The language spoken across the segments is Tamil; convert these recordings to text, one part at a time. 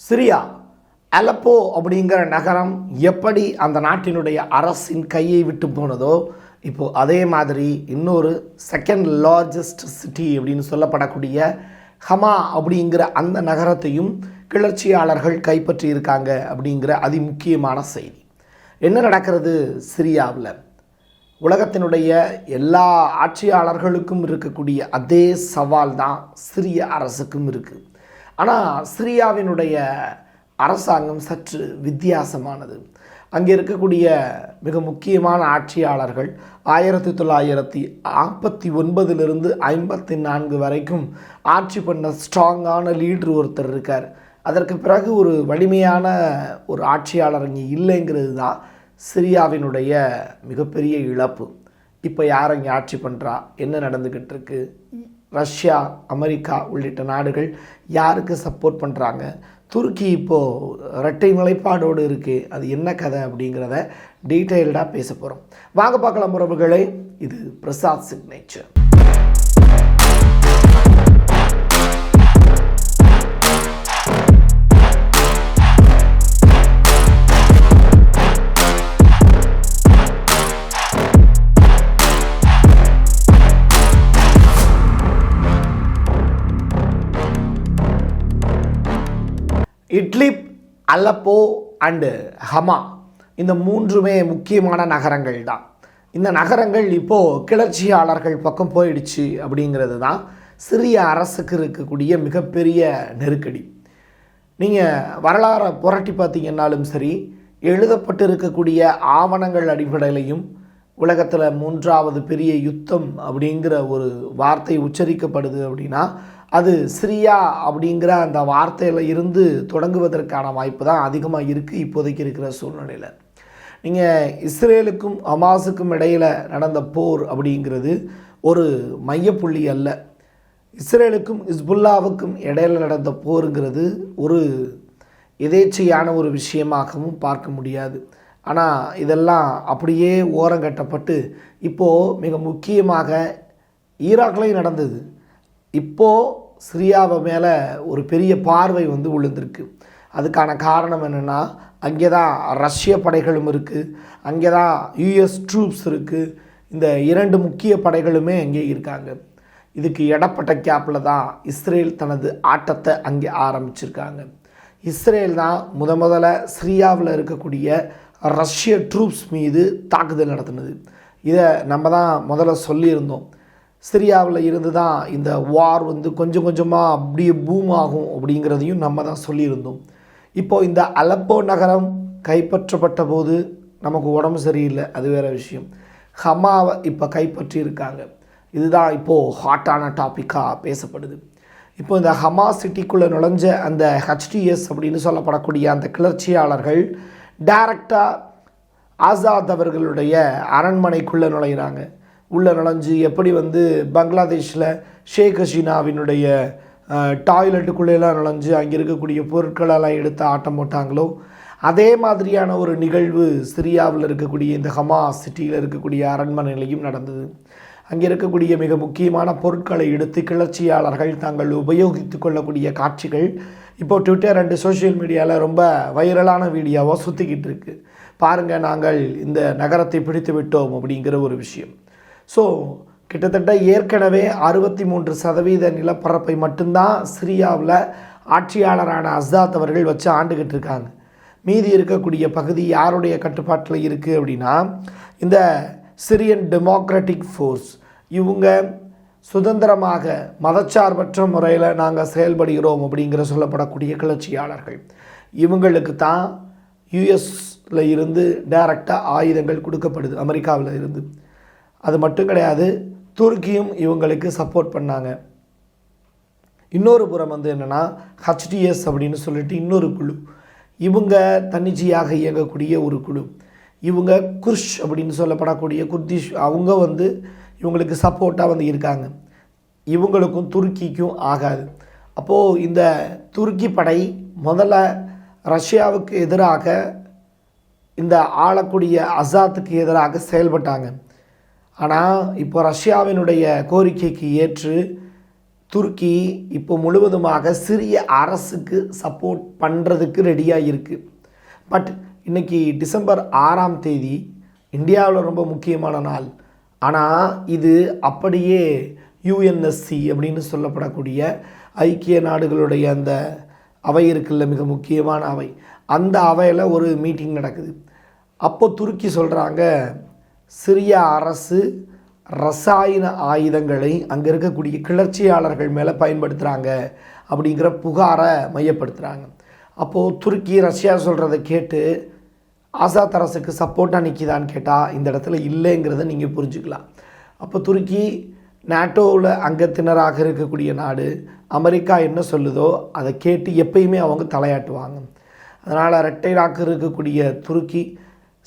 சிரியா அலப்போ அப்படிங்கிற நகரம் எப்படி அந்த நாட்டினுடைய அரசின் கையை விட்டு போனதோ இப்போது அதே மாதிரி இன்னொரு செகண்ட் லார்ஜஸ்ட் சிட்டி அப்படின்னு சொல்லப்படக்கூடிய ஹமா அப்படிங்கிற அந்த நகரத்தையும் கிளர்ச்சியாளர்கள் கைப்பற்றி இருக்காங்க அப்படிங்கிற அதிமுக்கியமான செய்தி. என்ன நடக்கிறது சிரியாவில்? உலகத்தினுடைய எல்லா ஆட்சியாளர்களுக்கும் இருக்கக்கூடிய அதே சவால் தான் சிரிய அரசுக்கும் இருக்குது ஆனால் சிரியாவினுடைய அரசாங்கம் சற்று வித்தியாசமானது. அங்கே இருக்கக்கூடிய மிக முக்கியமான ஆட்சியாளர்கள் ஆயிரத்தி தொள்ளாயிரத்தி நாற்பத்தி ஒன்பதிலிருந்து ஐம்பத்தி நான்கு வரைக்கும் ஆட்சி பண்ண ஸ்ட்ராங்கான லீடர் ஒருத்தர் இருக்கார். அதற்கு பிறகு ஒரு வலிமையான ஒரு ஆட்சியாளர் இங்கே இல்லைங்கிறது தான் சிரியாவினுடைய மிகப்பெரிய இழப்பு. இப்போ யார் இங்கே ஆட்சி பண்ணுறா என்ன நடந்துக்கிட்டு இருக்கு? ரஷ்யா அமெரிக்கா உள்ளிட்ட நாடுகள் யாருக்கு சப்போர்ட் பண்ணுறாங்க துருக்கி இப்போது இரட்டை நிலைப்பாடோடு இருக்குது அது என்ன கதை அப்படிங்கிறத டீட்டெயில்டாக பேச போகிறோம் வாங்க பார்க்கலாம் உறவுகளே. இது Prasad signature Aleppo and Hama. இந்த மூன்றுமே முக்கியமான நகரங்கள் தான். இந்த நகரங்கள் இப்போது கிளர்ச்சியாளர்கள் பக்கம் போயிடுச்சு அப்படிங்கிறது தான் சிறிய அரசுக்கு இருக்கக்கூடிய மிகப்பெரிய நெருக்கடி. நீங்கள் வரலாறை புரட்டி பார்த்தீங்கன்னாலும் சரி எழுதப்பட்டு இருக்கக்கூடிய ஆவணங்கள் அடிப்படையிலையும் உலகத்தில் மூன்றாவது பெரிய யுத்தம் அப்படிங்கிற ஒரு வார்த்தை உச்சரிக்கப்படுது அப்படின்னா அது சிரியா அப்படிங்கிற அந்த வார்த்தையில் இருந்து தொடங்குவதற்கான வாய்ப்பு தான் அதிகமாக இருக்குது இப்போதைக்கு இருக்கிற சூழ்நிலையில். நீங்கள் இஸ்ரேலுக்கும் ஹமாஸுக்கும் இடையில் நடந்த போர் அப்படிங்கிறது ஒரு மையப்புள்ளி அல்ல. இஸ்ரேலுக்கும் இஸ்புல்லாவுக்கும் இடையில் நடந்த போருங்கிறது ஒரு எதேச்சையான ஒரு விஷயமாகவும் பார்க்க முடியாது. ஆனால் இதெல்லாம் அப்படியே ஓரங்கட்டப்பட்டு இப்போது மிக முக்கியமாக ஈராக்லேயும் நடந்தது. இப்போது ஸ்ரீயாவை மேலே ஒரு பெரிய பார்வை வந்து விழுந்திருக்கு. அதுக்கான காரணம் என்னென்னா அங்கே தான் ரஷ்ய படைகளும் இருக்குது அங்கே தான் யூஎஸ் ட்ரூப்ஸ் இருக்குது இந்த இரண்டு முக்கிய படைகளுமே அங்கே இருக்காங்க. இதுக்கு இடப்பட்ட கேப்பில் தான் இஸ்ரேல் தனது ஆட்டத்தை அங்கே ஆரம்பிச்சிருக்காங்க. இஸ்ரேல் தான் முத முதல்ல சிரியாவில் இருக்கக்கூடிய ரஷ்ய ட்ரூப்ஸ் மீது தாக்குதல் நடத்தினது. இதை நம்ம தான் முதல்ல சொல்லியிருந்தோம். சிரியாவில் இருந்து தான் இந்த வார் வந்து கொஞ்சம் கொஞ்சமாக அப்படியே பூம் ஆகும் அப்படிங்கிறதையும் நம்ம தான் சொல்லியிருந்தோம். இப்போது இந்த அலப்போ நகரம் கைப்பற்றப்பட்ட போது நமக்கு உடம்பு சரியில்லை அது வேறு விஷயம். ஹமாவை இப்போ கைப்பற்றியிருக்காங்க. இதுதான் இப்போது ஹாட்டான டாப்பிக்காக பேசப்படுது. இப்போ இந்த ஹமா சிட்டிக்குள்ளே நுழைஞ்ச அந்த ஹெச்டிஎஸ் அப்படின்னு சொல்லப்படக்கூடிய அந்த கிளர்ச்சியாளர்கள் டைரக்டாக ஆசாத் அவர்களுடைய அரண்மனைக்குள்ளே நுழையிறாங்க. உள்ளே நுழைஞ்சு எப்படி வந்து பங்களாதேஷில் ஷேக் ஹசீனாவினுடைய டாய்லெட்டுக்குள்ளேலாம் நுழைஞ்சு அங்கே இருக்கக்கூடிய பொருட்களெல்லாம் எடுத்து ஆட்டம் போட்டாங்களோ அதே மாதிரியான ஒரு நிகழ்வு சிரியாவில் இருக்கக்கூடிய இந்த ஹமா சிட்டியில் இருக்கக்கூடிய அரண்மனையிலையும் நடந்தது. அங்கே இருக்கக்கூடிய மிக முக்கியமான பொருட்களை எடுத்து கிளர்ச்சியாளர்கள் தாங்கள் உபயோகித்து கொள்ளக்கூடிய காட்சிகள் இப்போ ட்விட்டர் அண்டு சோஷியல் மீடியாவில் ரொம்ப வைரலான வீடியோவாக சுற்றிக்கிட்டு இருக்குது பாருங்கள் நாங்கள் இந்த நகரத்தை பிடித்து விட்டோம் அப்படிங்கிற ஒரு விஷயம். ஸோ கிட்டத்தட்ட ஏற்கனவே அறுபத்தி மூன்று சதவீத நிலப்பரப்பை மட்டும்தான் சிரியாவில் ஆட்சியாளரான அஸ்தாத் அவர்கள் வச்சு ஆண்டுகிட்டு இருக்காங்க. மீதி இருக்கக்கூடிய பகுதி யாருடைய கட்டுப்பாட்டில் இருக்குது அப்படின்னா இந்த சிரியன் டெமோக்ராட்டிக் ஃபோர்ஸ். இவங்க சுதந்திரமாக மதச்சார்பற்ற முறையில் நாங்கள் செயல்படுகிறோம் அப்படிங்கிற சொல்லப்படக்கூடிய கிளர்ச்சியாளர்கள். இவங்களுக்கு தான் யுஎஸில் இருந்து டைரக்டாக ஆயுதங்கள் கொடுக்கப்படுது அமெரிக்காவில் இருந்து. அது மட்டும் கிடையாது துருக்கியும் இவங்களுக்கு சப்போர்ட் பண்ணாங்க. இன்னொரு புறம் வந்து என்னென்னா ஹச்டிஎஸ் அப்படின்னு சொல்லிட்டு இன்னொரு குழு. இவங்க தன்னிச்சையாக இயங்கக்கூடிய ஒரு குழு. இவங்க குர்ஷ் அப்படின்னு சொல்லப்படக்கூடிய குர்திஷ் அவங்க வந்து இவங்களுக்கு சப்போர்ட்டாக வந்து இருக்காங்க. இவங்களுக்கும் துருக்கிக்கும் ஆகாது. அப்போது இந்த துருக்கி படை முதல்ல ரஷ்யாவுக்கு எதிராக இந்த ஆளக்கூடிய அசாத்துக்கு எதிராக செயல்பட்டாங்க. ஆனால் இப்போ ரஷ்யாவினுடைய கோரிக்கைக்கு ஏற்று துருக்கி இப்போ முழுவதுமாக சிரிய அரசுக்கு சப்போர்ட் பண்ணுறதுக்கு ரெடியாக இருக்குது பட் இன்னைக்கு டிசம்பர் ஆறாம் தேதி இந்தியாவில் ரொம்ப முக்கியமான நாள். ஆனால் இது அப்படியே யுஎன்எஸ்சி அப்படின்னு சொல்லப்படக்கூடிய ஐக்கிய நாடுகளுடைய அந்த அவை இருக்குல்ல மிக முக்கியமான அவை. அந்த அவையில் ஒரு மீட்டிங் நடக்குது. அப்போ துருக்கி சொல்கிறாங்க சிறிய அரசு ரசாயன ஆயுதங்களை அங்கே இருக்கக்கூடிய கிளர்ச்சியாளர்கள் மேலே பயன்படுத்துகிறாங்க அப்படிங்கிற புகாரை மையப்படுத்துகிறாங்க அப்போது துருக்கி ரஷ்யா சொல்கிறத கேட்டு ஆசாத் அரசுக்கு சப்போர்ட்டாக நிற்கிதான்னு கேட்டால் இந்த இடத்துல இல்லைங்கிறத நீங்கள் புரிஞ்சுக்கலாம். அப்போ துருக்கி நாட்டோவில் அங்கத்தினராக இருக்கக்கூடிய நாடு அமெரிக்கா என்ன சொல்லுதோ அதை கேட்டு எப்பயுமே அவங்க தலையாட்டுவாங்க. அதனால் இரட்டை நாக்கு இருக்கக்கூடிய துருக்கி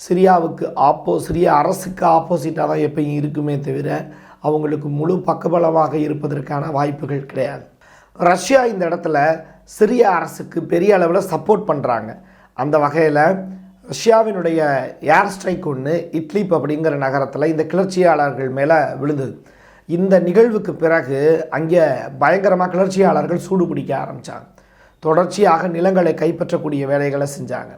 சிரியாவுக்கு ஆப்போ சிரிய அரசுக்கு ஆப்போசிட்டாக தான் எப்பயும் இருக்குமே தவிர அவங்களுக்கு முழு பக்கபலமாக இருப்பதற்கான வாய்ப்புகள் கிடையாது. ரஷ்யா இந்த இடத்துல சிரிய அரசுக்கு பெரிய அளவில் சப்போர்ட் பண்ணுறாங்க அந்த வகையில் ரஷ்யாவினுடைய ஏர் ஸ்ட்ரைக் ஒன்று இட்லிப் அப்படிங்கிற நகரத்தில் இந்த கிளர்ச்சியாளர்கள் மேலே விழுந்தது. இந்த நிகழ்வுக்கு பிறகு அங்கே பயங்கரமாக கிளர்ச்சியாளர்கள் சூடு பிடிக்க ஆரம்பித்தாங்க தொடர்ச்சியாக நிலங்களை கைப்பற்றக்கூடிய வேலைகளை செஞ்சாங்க.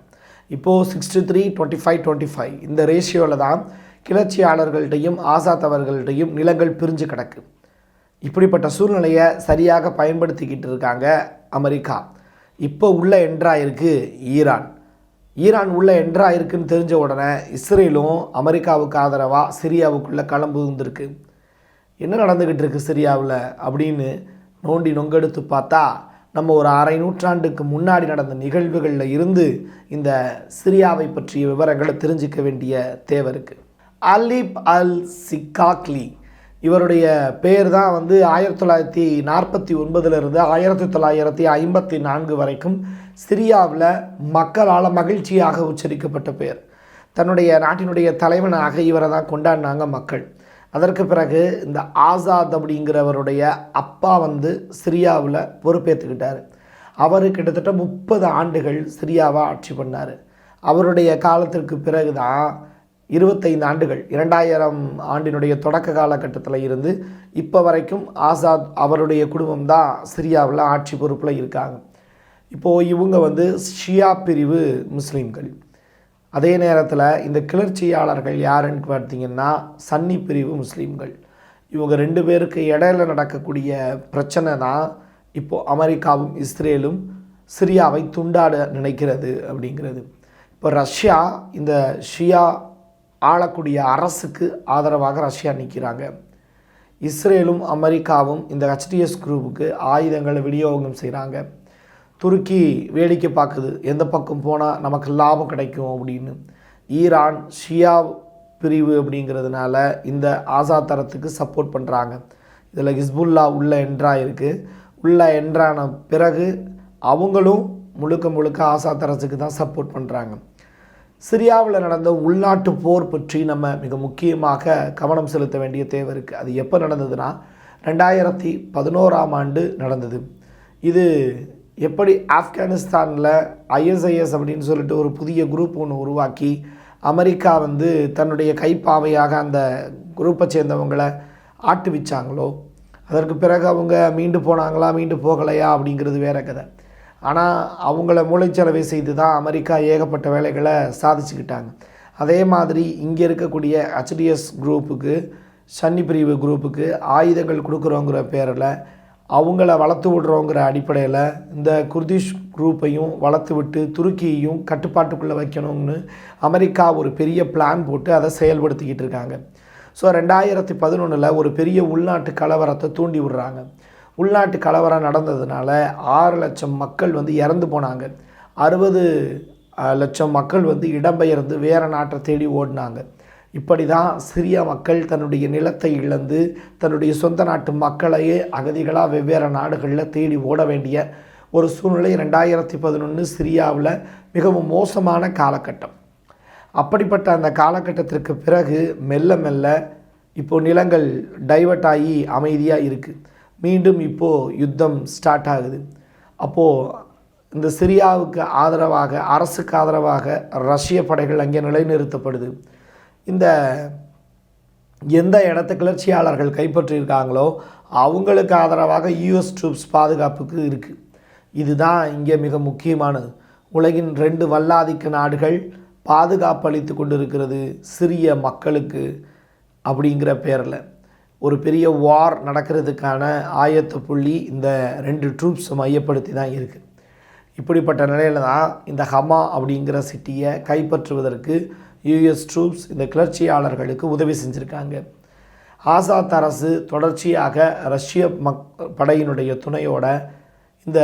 இப்போது sixty three twenty five twenty five இந்த ரேஷியோவில் தான் கிளர்ச்சியாளர்கள்டையும் ஆசாத்தவர்கள்டையும் நிலங்கள் பிரிஞ்சு கிடக்கு. இப்படிப்பட்ட சூழ்நிலையை சரியாக பயன்படுத்திக்கிட்டு இருக்காங்க அமெரிக்கா. இப்போ உள்ள என்ட்ராயிருக்கு ஈரான். ஈரான் உள்ள என்ட்ராயிருக்குன்னு தெரிஞ்ச உடனே இஸ்ரேலும் அமெரிக்காவுக்கு ஆதரவாக சிரியாவுக்குள்ளே களம் புகுந்திருக்கு என்ன நடந்துக்கிட்டு இருக்கு சிரியாவில் அப்படின்னு நோண்டி நொங்கெடுத்து பார்த்தா நம்ம ஒரு அரை நூற்றாண்டுக்கு முன்னாடி நடந்த நிகழ்வுகளில் இருந்து இந்த சிரியாவை பற்றிய விவரங்களை தெரிஞ்சுக்க வேண்டிய தேவை இருக்குது அலிப் அல் சிக்காக்லி இவருடைய பேர் தான் வந்து ஆயிரத்தி தொள்ளாயிரத்தி நாற்பத்தி ஒன்பதுலேருந்து ஆயிரத்தி தொள்ளாயிரத்தி ஐம்பத்தி நான்கு வரைக்கும் சிரியாவில் மக்களால் மகிழ்ச்சியாக உச்சரிக்கப்பட்ட பெயர் தன்னுடைய நாட்டினுடைய தலைவனாக இவரை தான் கொண்டாடினாங்க மக்கள். அதற்கு பிறகு இந்த ஆசாத் அப்படிங்கிறவருடைய அப்பா வந்து சிரியாவில் பொறுப்பேற்றுக்கிட்டார் அவர் கிட்டத்தட்ட முப்பது ஆண்டுகள் சிரியாவை ஆட்சி பண்ணார். அவருடைய காலத்திற்கு பிறகு தான் இருபத்தைந்து ஆண்டுகள் இரண்டாயிரம் ஆண்டினுடைய தொடக்க காலகட்டத்தில் இருந்து இப்போ வரைக்கும் ஆசாத் அவருடைய குடும்பம் தான் சிரியாவில் ஆட்சி பொறுப்பில் இருக்காங்க. இப்போது இவங்க வந்து ஷியா பிரிவு முஸ்லீம்கள். அதே நேரத்தில் இந்த கிளர்ச்சியாளர்கள் யாருன்னு பார்த்தீங்கன்னா சன்னி பிரிவு முஸ்லீம்கள். இவங்க ரெண்டு பேருக்கு இடையில நடக்கக்கூடிய பிரச்சனை தான் இப்போது அமெரிக்காவும் இஸ்ரேலும் சிரியாவை துண்டாட நினைக்கிறது அப்படிங்கிறது. இப்போ ரஷ்யா இந்த ஷியா ஆளக்கூடிய அரசுக்கு ஆதரவாக ரஷ்யா நிற்கிறாங்க இஸ்ரேலும் அமெரிக்காவும் இந்த ஹெச்டிஎஸ் குரூப்புக்கு ஆயுதங்களை விநியோகம் செய்கிறாங்க துருக்கி வேடிக்கை பார்க்குது. எந்த பக்கம் போனால் நமக்கு லாபம் கிடைக்கும் அப்படின்னு. ஈரான் ஷியா பிரிவு அப்படிங்கிறதுனால இந்த ஆசாத்தரத்துக்கு சப்போர்ட் பண்ணுறாங்க இதில் ஹிஸ்புல்லா உள்ள என்ட்ரா இருக்குது உள்ள என்ட்ரான பிறகு அவங்களும் முழுக்க முழுக்க ஆசாத்தரத்துக்கு தான் சப்போர்ட் பண்ணுறாங்க சிரியாவில் நடந்த உள்நாட்டு போர் பற்றி நம்ம மிக முக்கியமாக கவனம் செலுத்த வேண்டிய தேவை இருக்குது அது எப்போ நடந்ததுன்னா ரெண்டாயிரத்தி பதினோராம் ஆண்டு நடந்தது. இது எப்படி ஆப்கானிஸ்தானில் ஐஎஸ்ஐஎஸ் அப்படின்னு சொல்லிட்டு ஒரு புதிய குரூப் ஒன்று உருவாக்கி அமெரிக்கா வந்து தன்னுடைய கைப்பாவையாக அந்த குரூப்பை சேர்ந்தவங்களை ஆட்டுவிச்சாங்களோ அதற்கு பிறகு அவங்க மீண்டு போனாங்களா மீண்டு போகலையா அப்படிங்கிறது வேற கதை. ஆனால் அவங்கள மூளைச்சலவை செய்து தான் அமெரிக்கா ஏகப்பட்ட வேலைகளை சாதிச்சுக்கிட்டாங்க. அதே மாதிரி இங்கே இருக்கக்கூடிய ஹெச்டிஎஸ் குரூப்புக்கு சன்னி பிரிவு குரூப்புக்கு ஆயுதங்கள் கொடுக்குறோங்கிற பேரில் அவங்கள வளர்த்து விடுறோங்கிற அடிப்படையில் இந்த குர்திஷ் குரூப்பையும் வளர்த்து விட்டு துருக்கியையும் கட்டுப்பாட்டுக்குள்ளே வைக்கணும்னு அமெரிக்கா ஒரு பெரிய பிளான் போட்டு அதை செயல்படுத்திக்கிட்டு இருக்காங்க. ஸோ ரெண்டாயிரத்தி பதினொன்றில் ஒரு பெரிய உள்நாட்டு கலவரத்தை தூண்டி விடுறாங்க. உள்நாட்டு கலவரம் நடந்ததுனால ஆறு லட்சம் மக்கள் வந்து இறந்து போனாங்க. அறுபது லட்சம் மக்கள் வந்து இடம்பெயர்ந்து வேறு நாட்டை தேடி ஓடினாங்க. இப்படி தான் சிரிய மக்கள் தன்னுடைய நிலத்தை இழந்து தன்னுடைய சொந்த நாட்டு மக்களையே அகதிகளாக வெவ்வேறு நாடுகளில் தேடி ஓட வேண்டிய ஒரு சூழ்நிலை ரெண்டாயிரத்தி பதினொன்று சிரியாவில் மிகவும் மோசமான காலகட்டம். அப்படிப்பட்ட அந்த காலகட்டத்திற்கு பிறகு மெல்ல மெல்ல இப்போது நிலங்கள் டைவர்ட் ஆகி அமைதியாக இருக்குது மீண்டும் இப்போது யுத்தம் ஸ்டார்ட் ஆகுது. அப்போது இந்த சிரியாவுக்கு ஆதரவாக அரசுக்கு ஆதரவாக ரஷ்ய படைகள் அங்கே நிலைநிறுத்தப்படுது. இந்த எந்த இடத்த கிளர்ச்சியாளர்கள் கைப்பற்றியிருக்காங்களோ அவங்களுக்கு ஆதரவாக யூஎஸ் ட்ரூப்ஸ் பாதுகாப்புக்கு இருக்குது இதுதான் இங்கே மிக முக்கியமானது. உலகின் ரெண்டு வல்லாதிக்க நாடுகள் பாதுகாப்பு அளித்து கொண்டிருக்கிறது சிறிய மக்களுக்கு அப்படிங்கிற பேரில். ஒரு பெரிய வார் நடக்கிறதுக்கான ஆயத்த புள்ளி இந்த ரெண்டு ட்ரூப்ஸ் மையப்படுத்தி தான் இருக்குது இப்படிப்பட்ட நிலையில் தான் இந்த ஹமா அப்படிங்கிற சிட்டியை கைப்பற்றுவதற்கு யுஎஸ் ட்ரூப்ஸ் இந்த கிளர்ச்சியாளர்களுக்கு உதவி செஞ்சுருக்காங்க. ஆசாத் அரசு தொடர்ச்சியாக ரஷ்ய மக் படையினுடைய துணையோட இந்த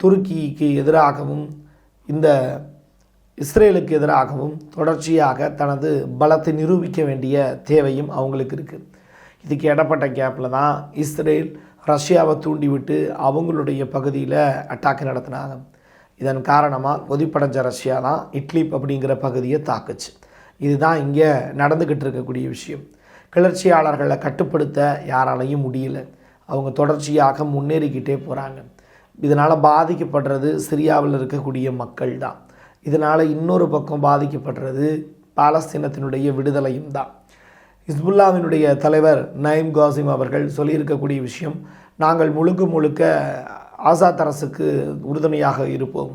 துருக்கிக்கு எதிராகவும் இந்த இஸ்ரேலுக்கு எதிராகவும் தொடர்ச்சியாக தனது பலத்தை நிரூபிக்க வேண்டிய தேவையும் அவங்களுக்கு இருக்குது இதுக்கு இடப்பட்ட கேப்பில் தான் இஸ்ரேல் ரஷ்யாவை தூண்டிவிட்டு அவங்களுடைய பகுதியில் அட்டாக் நடத்தினாங்க. இதன் காரணமாக கொதிப்படைஞ்ச ரஷ்யா தான் இட்லிப் அப்படிங்கிற பகுதியை தாக்குச்சு. இதுதான் இங்கே நடந்துக்கிட்டு இருக்கக்கூடிய விஷயம். கிளர்ச்சியாளர்களை கட்டுப்படுத்த யாராலையும் முடியல. அவங்க தொடர்ச்சியாக முன்னேறிக்கிட்டே போகிறாங்க இதனால் பாதிக்கப்படுறது சிரியாவில் இருக்கக்கூடிய மக்கள் தான். இதனால் இன்னொரு பக்கம் பாதிக்கப்படுறது பாலஸ்தீனத்தினுடைய விடுதலையும் தான். ஹிஸ்புல்லாவினுடைய தலைவர் நயீம் காசிம் அவர்கள் சொல்லியிருக்கக்கூடிய விஷயம் நாங்கள் முழுக்க முழுக்க ஆசாத் அரசுக்கு உறுதுணையாக இருப்போம்.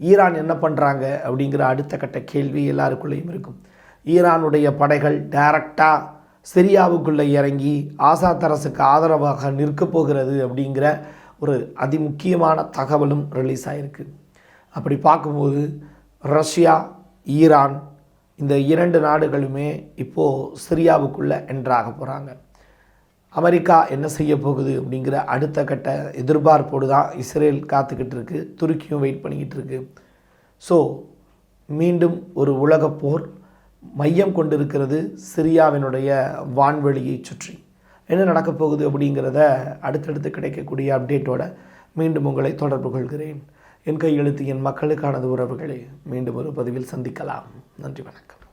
ஈரான் என்ன பண்ணுறாங்க அப்படிங்கிற அடுத்த கட்ட கேள்வி எல்லாருக்குள்ளேயும் இருக்கும். ஈரானுடைய படைகள் டைரக்டாக சிரியாவுக்குள்ளே இறங்கி ஆசாத் அரசுக்கு ஆதரவாக நிற்கப் போகிறது அப்படிங்கிற ஒரு அதிமுக்கியமான தகவலும் ரிலீஸ் ஆகிருக்கு அப்படி பார்க்கும்போது ரஷ்யா ஈரான் இந்த இரண்டு நாடுகளுமே இப்போது சிரியாவுக்குள்ளே என்ட்ராக போகிறாங்க அமெரிக்கா என்ன செய்ய போகுது அப்படிங்கிற அடுத்த கட்ட எதிர்பார்ப்போடு தான் இஸ்ரேல் காத்துக்கிட்டு இருக்கு. துருக்கியும் வெயிட் பண்ணிக்கிட்டு இருக்கு. ஸோ மீண்டும் ஒரு உலகப் போர் மையம் கொண்டிருக்கிறது சிரியாவினுடைய வான்வெளியை சுற்றி. என்ன நடக்கப் போகுது அப்படிங்கிறத அடுத்தடுத்து கிடைக்கக்கூடிய அப்டேட்டோட மீண்டும் உங்களை தொடர்பு கொள்கிறேன். என் கையெழுத்து என் மக்களுக்கானது உறவுகளை மீண்டும் ஒரு பதிவில் சந்திக்கலாம். நன்றி வணக்கம்.